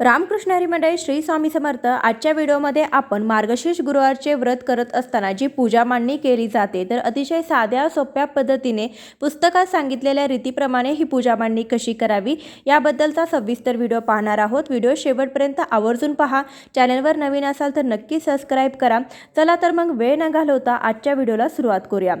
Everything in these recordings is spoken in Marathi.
रामकृष्ण हरी मंडळी श्री स्वामी समर्थ आजच्या व्हिडिओमध्ये आपण मार्गशीर्ष गुरुवारचे व्रत करत असताना जी पूजा मांडणी केली जाते तर अतिशय साध्या सोप्या पद्धतीने पुस्तकात सांगितलेल्या रीतीप्रमाणे ही पूजा मांडणी कशी करावी याबद्दलचा सविस्तर व्हिडिओ पाहणार आहोत. व्हिडिओ शेवटपर्यंत आवर्जून पहा. चॅनलवर नवीन असाल तर नक्की सबस्क्राईब करा. चला तर मग वेळ न घालवता आजच्या व्हिडिओला सुरुवात करूया.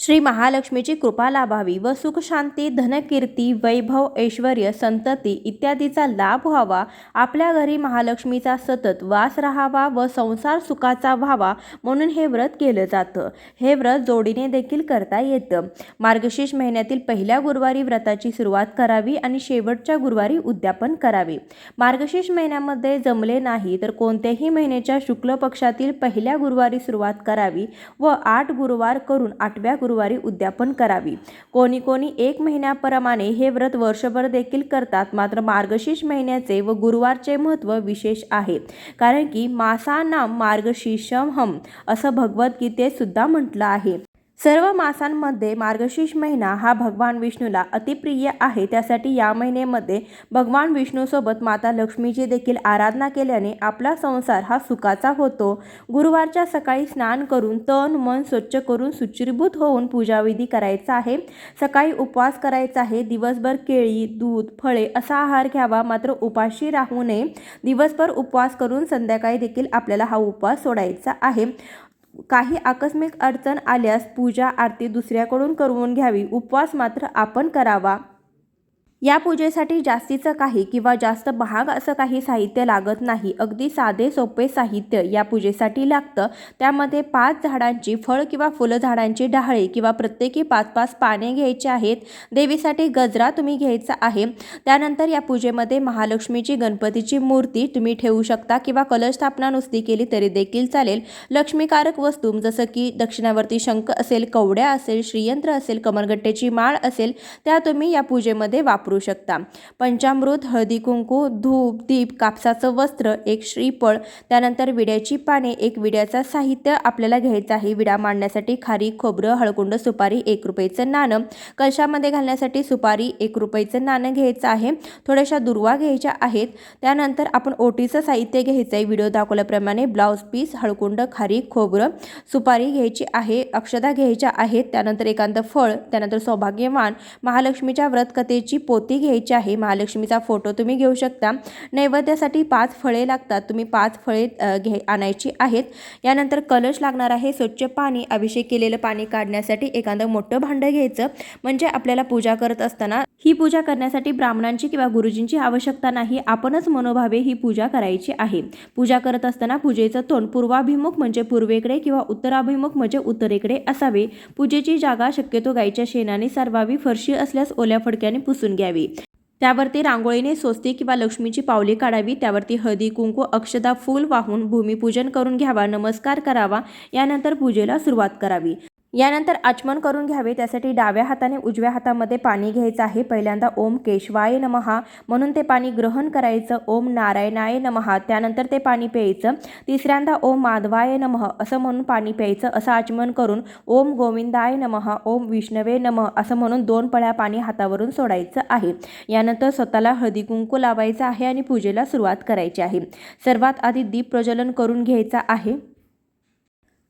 श्री महालक्ष्मीची कृपा लाभावी व सुखशांती धनकीर्ती वैभव ऐश्वर्य संतती इत्यादीचा लाभ व्हावा. आपल्या घरी महालक्ष्मीचा सतत वास राहावा व संसार सुखाचा व्हावा म्हणून हे व्रत केलं जातं. हे व्रत जोडीने देखील करता येतं. मार्गशीर्ष महिन्यातील पहिल्या गुरुवारी व्रताची सुरुवात करावी आणि शेवटच्या गुरुवारी उद्यापन करावे. मार्गशीर्ष महिन्यामध्ये जमले नाही तर कोणत्याही महिन्याच्या शुक्ल पक्षातील पहिल्या गुरुवारी सुरुवात करावी व आठ गुरुवार करून आठव्या गुरु गुरुवारी उद्यापन करावी. कोणी कोणी एक महिन्याप्रमाणे हे व्रत वर्षभर देखील करतात. मात्र मार्गशीर्ष महिन्याचे व गुरुवारचे महत्त्व विशेष आहे. कारण की मासानाम मार्गशीर्षम हम असं भगवद्गीतेत सुद्धा म्हटलं आहे. सर्व मासांमध्ये मार्गशीर्ष महिना हा भगवान विष्णूला अतिप्रिय आहे. त्यासाठी या महिनेमध्ये भगवान विष्णूसोबत माता लक्ष्मीची देखील आराधना केल्याने आपला संसार हा सुखाचा होतो. गुरुवारच्या सकाळी स्नान करून तन मन स्वच्छ करून सुचिरभूत होऊन पूजाविधी करायचा आहे. सकाळी उपवास करायचा आहे. दिवसभर केळी दूध फळे असा आहार घ्यावा. मात्र उपाशी राहू नये. दिवसभर उपवास करून संध्याकाळी देखील आपल्याला हा उपवास सोडायचा आहे. काही आकस्मिक अडचण आल्यास पूजा आरती दुसऱ्याकडून करवून घ्यावी. उपवास मात्र आपण करावा. या पूजेसाठी जास्तीचं काही किंवा जास्त महाग असं काही साहित्य लागत नाही. अगदी साधे सोपे साहित्य या पूजेसाठी लागतं. त्यामध्ये पाच झाडांची फळ किंवा फुलं झाडांची डहाळे किंवा प्रत्येकी पाच पाच पाने घ्यायची आहेत. देवीसाठी गजरा तुम्ही घ्यायचा आहे. त्यानंतर या पूजेमध्ये महालक्ष्मीची गणपतीची मूर्ती तुम्ही ठेवू शकता किंवा कलश स्थापना नुसती केली तरी देखील चालेल. लक्ष्मीकारक वस्तू जसं की दक्षिणावरती शंख असेल कवड्या असेल श्रीयंत्र असेल कमरगट्ट्याची माळ असेल त्या तुम्ही या पूजेमध्ये वापरू वापरू शकता. पंचामृत हळदी कुंकू धूप दीप कापसाचं वस्त्र एक श्रीफळ त्यानंतर विड्याची पाने एक विड्याचं साहित्य आपल्याला घ्यायचं आहे. विडा मांडण्यासाठी खारी खोबरं हळकुंड सुपारी एक रुपयेचं नाणं. कलशामध्ये घालण्यासाठी सुपारी एक रुपयेचं नाणं घ्यायचं आहे. थोड्याशा दुर्वा घ्यायच्या आहेत. त्यानंतर आपण ओटीचं साहित्य घ्यायचं आहे. व्हिडिओ दाखवल्याप्रमाणे ब्लाऊज पीस हळकुंड खारी खोबरं सुपारी घ्यायची आहे. अक्षदा घ्यायच्या आहेत. त्यानंतर एकांत फळ त्यानंतर सौभाग्यवान महालक्ष्मीच्या व्रतकथेची पो पोती घ्यायची आहे. महालक्ष्मीचा फोटो तुम्ही घेऊ शकता. नैवेद्यासाठी पाच फळे लागतात. तुम्ही पाच फळे घे आणायची आहेत. यानंतर कलश लागणार आहे. स्वच्छ पाणी अभिषेक केलेलं पाणी काढण्यासाठी एखादं मोठं भांडं घ्यायचं. म्हणजे आपल्याला पूजा करत असताना ही पूजा करण्यासाठी ब्राह्मणांची किंवा गुरुजींची आवश्यकता नाही. आपणच मनोभावे ही पूजा करायची आहे. पूजा करत असताना पूजेचं तोंड पूर्वाभिमुख म्हणजे पूर्वेकडे किंवा उत्तराभिमुख म्हणजे उत्तरेकडे असावे. पूजेची जागा शक्यतो गायीच्या शेणाने सारवावी फरशी असल्यास ओल्या फडक्याने पुसून घ्यावी. त्यावरती रांगोळीने स्वस्ती किंवा लक्ष्मीची पावले काढावी. त्यावरती हळदी कुंकू अक्षदा फूल वाहून भूमिपूजन करून घ्यावा नमस्कार करावा. यानंतर पूजेला सुरुवात करावी. यानंतर आचमन करून घ्यावे त्यासाठी डाव्या हाताने उजव्या हातामध्ये पाणी घ्यायचं आहे. पहिल्यांदा ओम केशवाय नमहा म्हणून ते पाणी ग्रहण करायचं. ओम नारायणाय नमहा त्यानंतर ते पाणी प्यायचं. तिसऱ्यांदा ओम माधवाय नमः असं म्हणून पाणी प्यायचं असं आचमन करून ओम गोविंदाय नमहा ओम विष्णवे नमः असं म्हणून दोन पळ्या पाणी हातावरून सोडायचं आहे. यानंतर स्वतःला हळदी कुंकू लावायचं आहे आणि पूजेला सुरुवात करायची आहे. सर्वात आधी दीप प्रज्वलन करून घ्यायचं आहे.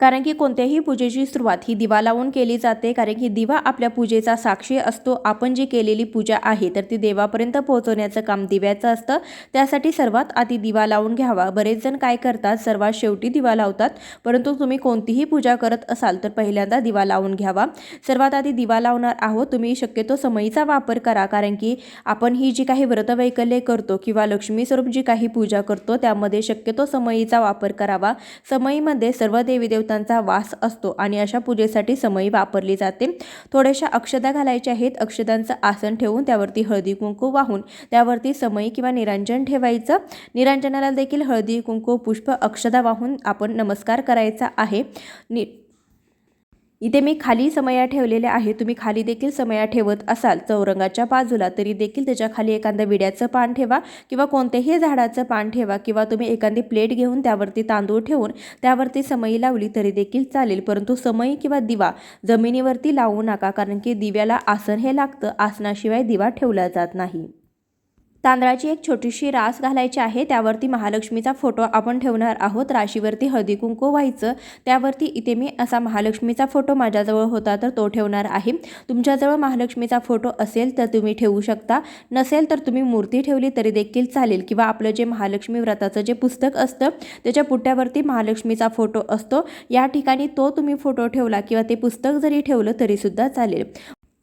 कारण की कोणत्याही पूजेची सुरुवात ही दिवा लावून केली जाते कारण की दिवा आपल्या पूजेचा साक्षी असतो. आपण जी केलेली पूजा आहे तर ती देवापर्यंत पोहोचवण्याचं काम दिव्याचं असतं. त्यासाठी सर्वात आधी दिवा लावून घ्यावा. बरेच जण काय करतात सर्वात शेवटी दिवा लावतात. परंतु तुम्ही कोणतीही पूजा करत असाल तर पहिल्यांदा दिवा लावून घ्यावा. सर्वात आधी दिवा लावणार आहोत तुम्ही शक्यतो समयीचा वापर करा. कारण की आपण ही जी काही व्रतवैकल्ये करतो किंवा लक्ष्मी स्वरूप जी काही पूजा करतो त्यामध्ये शक्यतो समयीचा वापर करावा. समयीमध्ये सर्व देवी देवतांचा वास असतो आणि अशा पूजेसाठी समयी वापरली जाते. थोड्याशा अक्षदा घालायच्या आहेत. अक्षदांचं आसन ठेवून त्यावरती हळदी कुंकू वाहून त्यावरती समयी किंवा निरांजन ठेवायचं. निरांजनाला देखील हळदी कुंकू पुष्प अक्षदा वाहून आपण नमस्कार करायचा आहे. नि इथे मी खाली समया ठेवलेल्या आहे. तुम्ही खाली देखील समया ठेवत असाल. चौरंगाच्या बाजूला तरी देखील त्याच्याखाली एखादं विड्याचं पान ठेवा किंवा कोणत्याही झाडाचं पान ठेवा किंवा तुम्ही एखादी प्लेट घेऊन त्यावरती तांदूळ ठेवून त्यावरती समयी लावली तरी देखील चालेल. परंतु समयी किंवा दिवा जमिनीवरती लावू नका कारण की दिव्याला आसन हे लागतं. आसनाशिवाय दिवा ठेवला जात नाही. तांदळाची एक छोटीशी रास घालायची आहे. त्यावरती महालक्ष्मीचा फोटो आपण ठेवणार आहोत. राशीवरती हळदी कुंकू व्हायचं. त्यावरती इथे मी असा महालक्ष्मीचा फोटो माझ्याजवळ होता तर तो ठेवणार आहे. तुमच्याजवळ महालक्ष्मीचा फोटो असेल तर तुम्ही ठेवू शकता. नसेल तर तुम्ही मूर्ती ठेवली तरी देखील चालेल. किंवा आपलं जे महालक्ष्मी व्रताचं जे पुस्तक असतं त्याच्या पुट्ट्यावरती महालक्ष्मीचा फोटो असतो. या ठिकाणी तो तुम्ही फोटो ठेवला किंवा ते पुस्तक जरी ठेवलं तरीसुद्धा चालेल.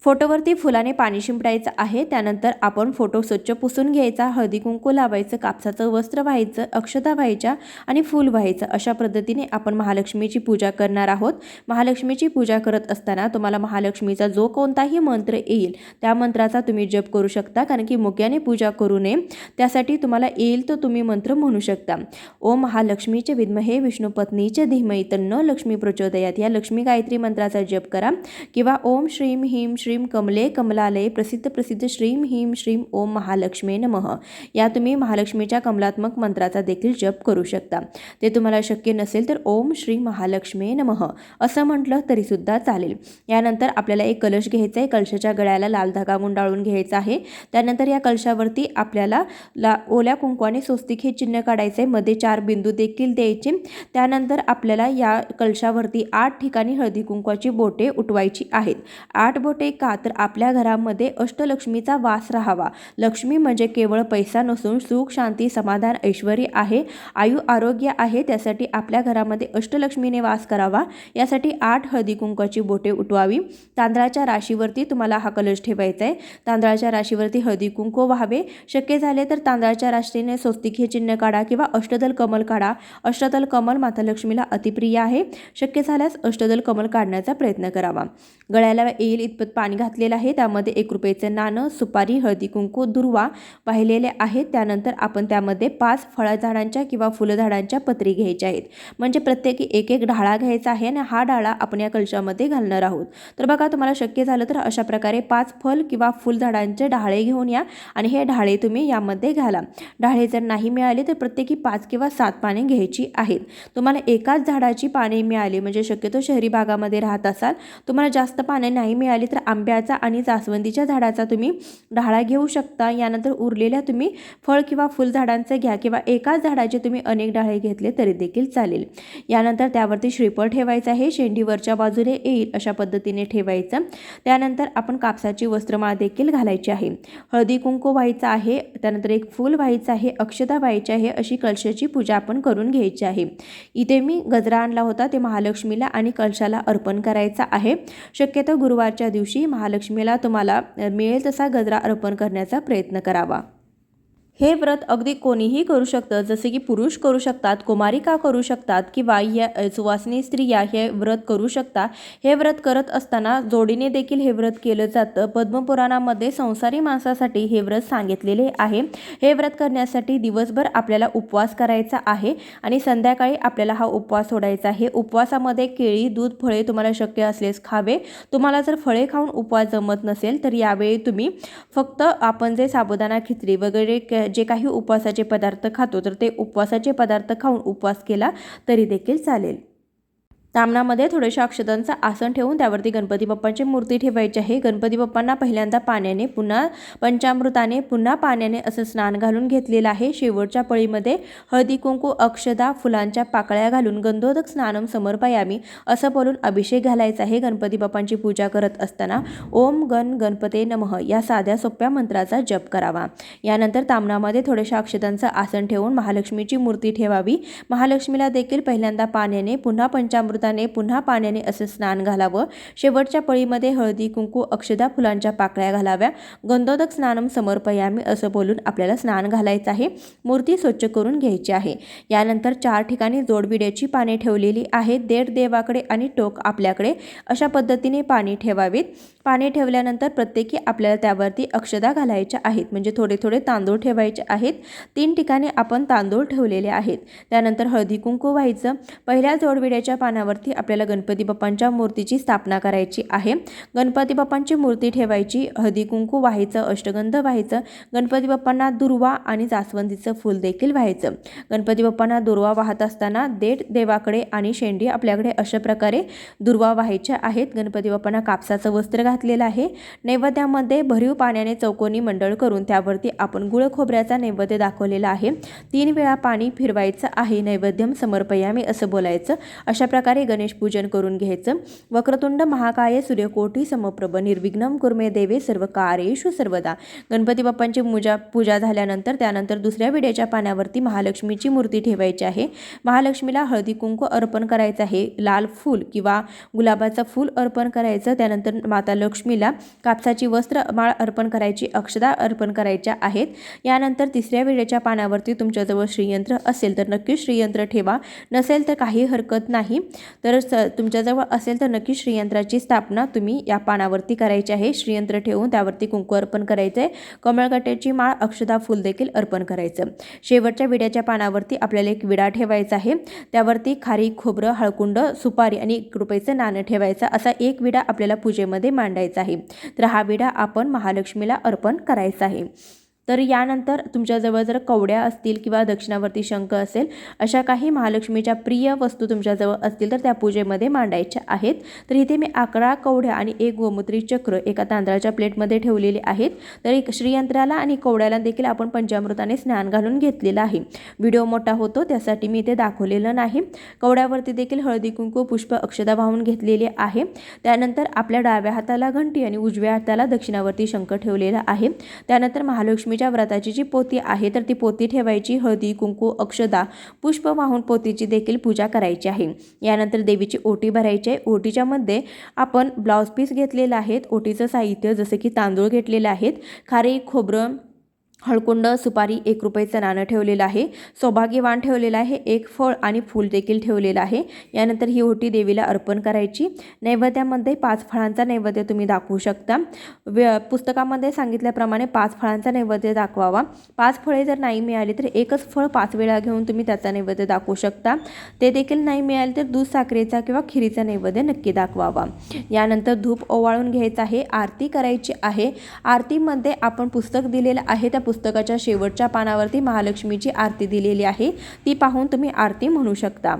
फोटोवरती फुलाने पाणी शिंपडायचं आहे. त्यानंतर आपण फोटो स्वच्छ पुसून घ्यायचा हळदी कुंकू लावायचं कापसाचं वस्त्र व्हायचं अक्षता व्हायच्या आणि फूल व्हायचं. अशा पद्धतीने आपण महालक्ष्मीची पूजा करणार आहोत. महालक्ष्मीची पूजा करत असताना तुम्हाला महालक्ष्मीचा जो कोणताही मंत्र येईल त्या मंत्राचा तुम्ही जप करू शकता कारण की मुक्याने पूजा करू नये. त्यासाठी तुम्हाला येईल तो तुम्ही मंत्र म्हणू शकता. ओम महालक्ष्मीचे विद्महे विष्णू पत्नीचे धीमही तन्न लक्ष्मी प्रचोदयात. या लक्ष्मी गायत्री मंत्राचा जप करा. किंवा ओम श्रीम ह्रीम श्रीम कमले कमलालय प्रसिद्ध प्रसिद्ध श्रीम ह्रीम श्रीम ओम महालक्ष्मी नमः. या तुम्ही महालक्ष्मीच्या कमलात्मक मंत्राचा देखील जप करू शकता. ते तुम्हाला शक्य नसेल तर ओम श्री महालक्ष्मी नमः असं म्हटलं तरीसुद्धा चालेल. यानंतर आपल्याला एक कलश घ्यायचा आहे कलशाच्या गळ्याला लाल धागा गुंडाळून घ्यायचा आहे. त्यानंतर या कलशावरती आपल्याला ला ओल्या कुंकवाने स्वस्तिक हे चिन्ह काढायचे मध्ये चार बिंदू देखील द्यायचे. त्यानंतर आपल्याला या कलशावरती आठ ठिकाणी हळदी कुंकवाची बोटे उठवायची आहेत. आठ बोटे का तर आपल्या घरामध्ये अष्टलक्ष्मीचा वास राहावा. लक्ष्मी म्हणजे केवळ पैसा नसून सुख शांती समाधान ऐश्वर आहे. आयु आरोग्य आहे त्यासाठी आपल्या घरामध्ये अष्टलक्ष्मीने वास करावा. यासाठी आठ हळदीकुंकाची बोटे उठवावी. तांदळाच्या राशीवरती तुम्हाला हा कलश ठेवायचा आहे तांदळाच्या राशीवरती हळदी कुंकू व्हावे. शक्य झाले तर तांदळाच्या राशीने स्वस्तिक हे चिन्ह काढा किंवा अष्टदल कमल काढा. अष्टदल कमल माता लक्ष्मीला अतिप्रिय आहे. शक्य झाल्यास अष्टदल कमल काढण्याचा प्रयत्न करावा. गळ्याला येईल इतपत पाणी पाणी घातलेलं आहे. त्यामध्ये एक रुपयाचं नाणं सुपारी हळदी कुंकू दुर्वा वाहिलेले आहेत. त्यानंतर आपण त्यामध्ये पाच फळझाडांच्या किंवा फुलझाडांच्या पत्री घ्यायच्या आहेत. म्हणजे प्रत्येकी एक एक ढाळा घ्यायचा आहे आणि हा डाळा आपण या कलशामध्ये घालणार आहोत. तर बघा तुम्हाला शक्य झालं तर अशा प्रकारे पाच फल किंवा फुलझाडांचे ढाळे घेऊन या आणि हे ढाळे तुम्ही यामध्ये घाला. ढाळे जर नाही मिळाले तर प्रत्येकी पाच किंवा सात पाने घ्यायची आहेत. तुम्हाला एकाच झाडाची पाने मिळाली म्हणजे शक्यतो शहरी भागामध्ये राहत असाल. तुम्हाला जास्त पाने नाही मिळाली तर आंब्याचा आणि जास्वंदीच्या झाडाचा तुम्ही ढाळा घेऊ शकता. यानंतर उरलेल्या तुम्ही फळ किंवा फुलझाडांचं घ्या किंवा एकाच झाडाचे तुम्ही अनेक डाळे घेतले तरी देखील चालेल. यानंतर त्यावरती श्रीफळ ठेवायचं आहे. शेंडीवरच्या बाजूने येईल अशा पद्धतीने ठेवायचं. त्यानंतर आपण कापसाची वस्त्रमाळ देखील घालायची आहे. हळदी कुंकू व्हायचं आहे. त्यानंतर एक फूल व्हायचं आहे. अक्षता व्हायची आहे. अशी कलशाची पूजा आपण करून घ्यायची आहे. इथे मी गजरा आणला होता. ते महालक्ष्मीला आणि कलशाला अर्पण करायचा आहे. शक्यतो गुरुवारच्या दिवशी महालक्ष्मीला तुम्हाला मिळेल तसा गजरा अर्पण करण्याचा प्रयत्न करावा. हे व्रत अगदी कोणीही करू शकतं. जसे की पुरुष करू शकतात कुमारिका करू शकतात किंवा या सुवासिनी स्त्रिया हे व्रत करू शकता हे व्रत करत असताना जोडीने देखील हे व्रत केलं जातं. पद्मपुराणामध्ये संसारी माणसासाठी हे व्रत सांगितलेले आहे. हे व्रत करण्यासाठी दिवसभर आपल्याला उपवास करायचा आहे आणि संध्याकाळी आपल्याला हा उपवास सोडायचा आहे. उपवासामध्ये केळी दूध फळे तुम्हाला शक्य असलेस खावे. तुम्हाला जर फळे खाऊन उपवास जमत नसेल तर यावेळी तुम्ही फक्त आपण जे साबुदाणा खिचडी वगैरे जे काही उपवासाचे पदार्थ खातो तर ते उपवासाचे पदार्थ खाऊन उपवास केला तरी देखील चालेल. तामणामध्ये थोड्याशा अक्षतांचं आसन ठेवून त्यावरती गणपती बाप्पांची मूर्ती ठेवायची आहे. गणपती बाप्पांना पहिल्यांदा पाण्याने पुन्हा पंचामृताने पुन्हा पाण्याने असं स्नान घालून घेतलेलं आहे. शेवटच्या पळीमध्ये हळदी कुंकू अक्षदा फुलांच्या पाकळ्या घालून गंधोदक स्नानम समर्पयामी असं बोलून अभिषेक घालायचा आहे. गणपती बाप्पांची पूजा करत असताना ओम गण गणपते नमः या साध्या सोप्या मंत्राचा जप करावा. यानंतर तामणामध्ये थोड्याशा अक्षतांचं आसन ठेवून महालक्ष्मीची मूर्ती ठेवावी. महालक्ष्मीला देखील पहिल्यांदा पाण्याने पुन्हा पंचामृता पुन्हा पाण्याने असं स्नान घालावं. शेवटच्या पळीमध्ये हळदी कुंकू अक्षदा फुलांच्या पाकळ्या घालाव्या. गंधोदक स्नानम समर्पयामी असं बोलून आपल्याला स्नान घालायचं आहे. मूर्ती स्वच्छ करून घ्यायची आहे. यानंतर चार ठिकाणी जोडविड्याची पाने ठेवलेली आहेत. देड देवाकडे आणि टोक आपल्याकडे. अशा पद्धतीने पाणी ठेवावीत. पाणी ठेवल्यानंतर प्रत्येकी आपल्याला त्यावरती अक्षदा घालायच्या आहेत. म्हणजे थोडे थोडे तांदूळ ठेवायचे आहेत. तीन ठिकाणी आपण तांदूळ ठेवलेले आहेत. त्यानंतर हळदी कुंकू व्हायचं. पहिल्या जोडविड्याच्या पानावर स्थानावरती आपल्याला गणपती बाप्पांच्या मूर्तीची स्थापना करायची आहे. गणपती बाप्पांची मूर्ती ठेवायची हळदी कुंकू व्हायचं अष्टगंध व्हायचं गणपती बाप्पांना दुर्वा आणि जास्वंदीचं फूल देखील व्हायचं. गणपती बाप्पांना दुर्वा वाहत असताना देठ देवाकडे आणि शेंडी आपल्याकडे अशा प्रकारे दुर्वा व्हायच्या आहेत. गणपती बाप्पांना कापसाचं वस्त्र घातलेलं आहे. नैवेद्यामध्ये भरीव पाण्याने चौकोनी मंडळ करून त्यावरती आपण गुळ खोबऱ्याचा नैवेद्य दाखवलेला आहे. तीन वेळा पाणी फिरवायचं आहे. नैवेद्यम समर्पयामी असं बोलायचं. अशा प्रकारे गणेश पूजन करून घ्यायचं. वक्रतुंड महाकाय सूर्यकोटी समप्रभ निर्विघ्नम कुर्मे देवे सर्व कार्येषु सर्वदा. गणपती बाप्पांची पूजा पूजा झाल्यानंतर त्यानंतर दुसऱ्या विड्याच्या पाण्यावरती महालक्ष्मीची मूर्ती ठेवायची आहे. महालक्ष्मीला हळदी कुंकू अर्पण करायचं आहे. लाल फूल किंवा गुलाबाचं फूल अर्पण करायचं. त्यानंतर माता लक्ष्मीला कापसाची वस्त्र माळ अर्पण करायची अक्षदा अर्पण करायच्या आहेत. यानंतर तिसऱ्या विड्याच्या पानावरती तुमच्याजवळ श्रीयंत्र असेल तर नक्की श्रीयंत्र ठेवा. नसेल तर काही हरकत नाही. तर स तुमच्याजवळ असेल तर नक्की श्रीयंत्राची स्थापना तुम्ही या पानावरती करायची आहे. श्रीयंत्र ठेवून त्यावरती कुंकू अर्पण करायचं आहे कमळगट्याची माळ अक्षदा फूल देखील अर्पण करायचं. शेवटच्या विड्याच्या पानावरती आपल्याला एक विडा ठेवायचा आहे. त्यावरती खारी खोबरं हळकुंड सुपारी आणि एक रुपयाचं नाणं ठेवायचं. असा एक विडा आपल्याला पूजेमध्ये मांडायचा आहे. तर हा विडा आपण महालक्ष्मीला अर्पण करायचा आहे. तर यानंतर तुमच्याजवळ जर कवड्या असतील किंवा दक्षिणावर्ती शंख असेल अशा काही महालक्ष्मीच्या प्रिय वस्तू तुमच्याजवळ असतील तर त्या पूजेमध्ये मांडायच्या आहेत. तर इथे मी अकरा कवड्या आणि एक गोमूत्री चक्र एका तांदळाच्या प्लेटमध्ये ठेवलेले आहेत. तर एक श्रीयंत्राला आणि कवड्याला देखील आपण पंचामृताने स्नान घालून घेतलेलं आहे. व्हिडिओ मोठा होतो त्यासाठी मी इथे दाखवलेलं नाही. कवड्यावरती देखील हळदी कुंकू पुष्प अक्षदा वाहून घेतलेली आहे. त्यानंतर आपल्या डाव्या हाताला घंटी आणि उजव्या हाताला दक्षिणावर्ती शंख ठेवलेला आहे. त्यानंतर महालक्ष्मी महालक्ष्मीच्या व्रताची जी पोती आहे तर ती पोती ठेवायची हळदी कुंकू अक्षदा पुष्प वाहून पोतीची देखील पूजा करायची आहे. यानंतर देवीची ओटी भरायची आहे. ओटीच्या मध्ये आपण ब्लाऊज पीस घेतलेलं आहेत ओटीचं साहित्य जसं की तांदूळ घेतलेले आहेत. खारी खोबरं हळकुंड सुपारी एक रुपयाचं नाणं ठेवलेलं आहे. सौभाग्यवान ठेवलेलं आहे. एक फळ आणि फूल देखील ठेवलेलं आहे. यानंतर ही ओटी देवीला अर्पण करायची. नैवेद्यामध्ये पाच फळांचा नैवेद्य तुम्ही दाखवू शकता. व्य पुस्तकामध्ये सांगितल्याप्रमाणे पाच फळांचा नैवेद्य दाखवावा. पाच फळे जर नाही मिळाली तर एकच फळ पाच वेळा घेऊन तुम्ही त्याचा नैवेद्य दाखवू शकता. ते देखील नाही मिळाले तर दूध साखरेचा किंवा खिरीचा नैवेद्य नक्की दाखवावा. यानंतर धूप ओवाळून घ्यायचं आहे. आरती करायची आहे. आरतीमध्ये आपण पुस्तक दिलेलं आहे. त्या पुस्तकाच्या शेवटच्या पानावरती महालक्ष्मीची आरती दिलेली आहे. ती पाहून तुम्ही आरती म्हणू शकता.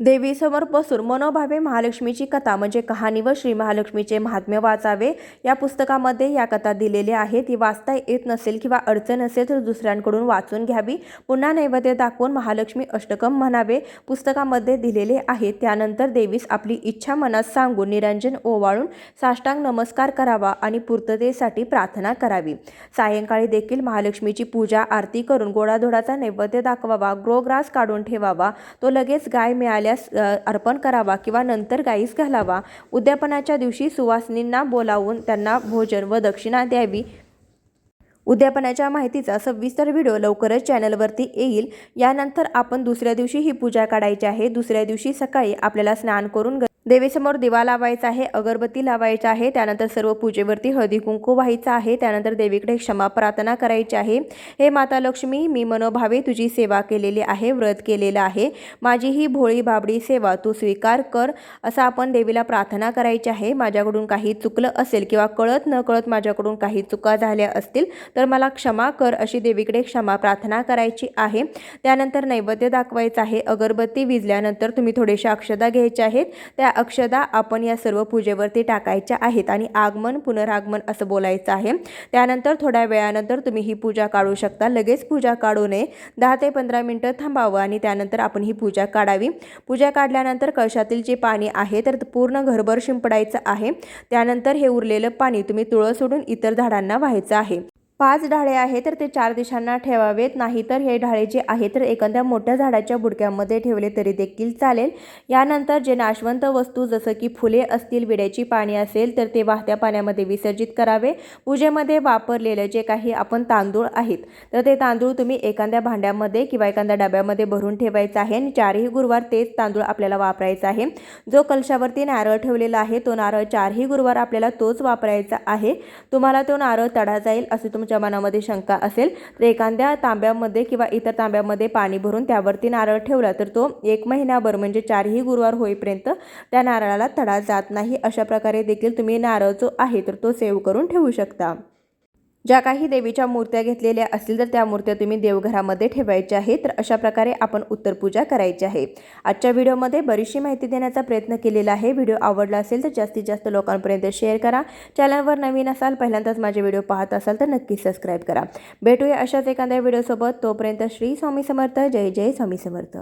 देवीसमोर बसून मनोभावे महालक्ष्मीची कथा म्हणजे कहाणी व श्री महालक्ष्मीचे महात्म्य वाचावे. या पुस्तकामध्ये या कथा दिलेल्या आहेत. ती वाचता येत नसेल किंवा अडचण असेल तर दुसऱ्यांकडून वाचून घ्यावी. पुन्हा नैवेद्य दाखवून महालक्ष्मी अष्टकम म्हणावे. पुस्तकामध्ये दिलेले आहे त्यानंतर देवीस आपली इच्छा मनात सांगून निरंजन ओवाळून साष्टांग नमस्कार करावा आणि पूर्ततेसाठी प्रार्थना करावी. सायंकाळी देखील महालक्ष्मीची पूजा आरती करून गोडाधोडाचा नैवेद्य दाखवावा. ग्रोग्रास काढून ठेवावा. तो लगेच गाय मिळाली आल्यास अर्पण करावा किंवा नंतर गाईस घालावा. उद्यापनाच्या दिवशी सुवासिनींना बोलावून त्यांना भोजन व दक्षिणा द्यावी. उद्यापनाच्या माहितीचा सविस्तर व्हिडिओ लवकरच चॅनलवरती येईल. यानंतर आपण दुसऱ्या दिवशी ही पूजा काढायची आहे. दुसऱ्या दिवशी सकाळी आपल्याला स्नान करून देवीसमोर दिवा लावायचा आहे अगरबत्ती लावायची आहे त्यानंतर सर्व पूजेवरती हळदी कुंकू व्हायचं आहे त्यानंतर देवीकडे क्षमा प्रार्थना करायची आहे. हे माता लक्ष्मी मी मनोभावे तुझी सेवा केलेली आहे व्रत केलेलं आहे. माझी ही भोळी बाबडी सेवा तू स्वीकार कर असं आपण देवीला प्रार्थना करायची आहे. माझ्याकडून काही चुकलं असेल किंवा कळत न कळत माझ्याकडून काही चुका झाल्या असतील तर मला क्षमा कर अशी देवीकडे क्षमा प्रार्थना करायची आहे. त्यानंतर नैवेद्य दाखवायचं आहे. अगरबत्ती विजल्यानंतर तुम्ही थोडेशा अक्षदा घ्यायच्या आहेत. त्या अक्षदा आपण या सर्व पूजेवरती टाकायच्या आहेत आणि आगमन पुनरागमन असं बोलायचं आहे. त्यानंतर थोड्या वेळानंतर तुम्ही ही पूजा काढू शकता. लगेच पूजा काढू नये दहा ते पंधरा मिनटं थांबावं आणि त्यानंतर आपण ही पूजा काढावी. पूजा काढल्यानंतर कळशातील जे पाणी आहे तर पूर्ण घरभर शिंपडायचं आहे. त्यानंतर हे उरलेलं पाणी तुम्ही तुळस सोडून इतर झाडांना व्हायचं आहे. पाच ढाळे आहे तर ते चार दिशांना ठेवावेत. नाहीतर हे ढाळे जे आहे तर एखाद्या मोठ्या झाडाच्या बुडक्यामध्ये ठेवले तरी देखील चालेल. यानंतर जे नाशवंत वस्तू जसं की फुले असतील विड्याची पाणी असेल तर ते वाहत्या पाण्यामध्ये विसर्जित करावे. पूजेमध्ये वापरलेलं जे काही आपण तांदूळ आहेत तर ते तांदूळ तुम्ही एखाद्या भांड्यामध्ये किंवा एखाद्या डब्यामध्ये भरून ठेवायचं आहे. आणि चारही गुरुवार तेच तांदूळ आपल्याला वापरायचा आहे. जो कलशावरती नारळ ठेवलेला आहे तो नारळ चारही गुरुवार आपल्याला तोच वापरायचा आहे. तुम्हाला तो नारळ तडा जाईल असं तुम्ही तुमच्या मनामध्ये शंका असेल तर एखाद्या तांब्यामध्ये किंवा इतर तांब्यामध्ये पाणी भरून त्यावरती नारळ ठेवला तर तो एक महिनाभर म्हणजे चारही गुरुवार होईपर्यंत त्या नारळाला तडा जात नाही. अशा प्रकारे देखील तुम्ही नारळ जो आहे तर तो सेव्ह करून ठेवू शकता. ज्या काही देवीच्या मूर्त्या घेतलेल्या असतील तर त्या मूर्त्या तुम्ही देवघरामध्ये ठेवायच्या आहेत. तर अशा प्रकारे आपण उत्तरपूजा करायची आहे. आजच्या व्हिडिओमध्ये बरीचशी माहिती देण्याचा प्रयत्न केलेला आहे. व्हिडिओ आवडला असेल तर जास्तीत जास्त लोकांपर्यंत शेअर करा. चॅनलवर नवीन असाल पहिल्यांदाच माझे व्हिडिओ पाहत असाल तर नक्की सबस्क्राईब करा. भेटूया अशाच एखाद्या व्हिडिओसोबत. तोपर्यंत श्री स्वामी समर्थ. जय जय स्वामी समर्थ.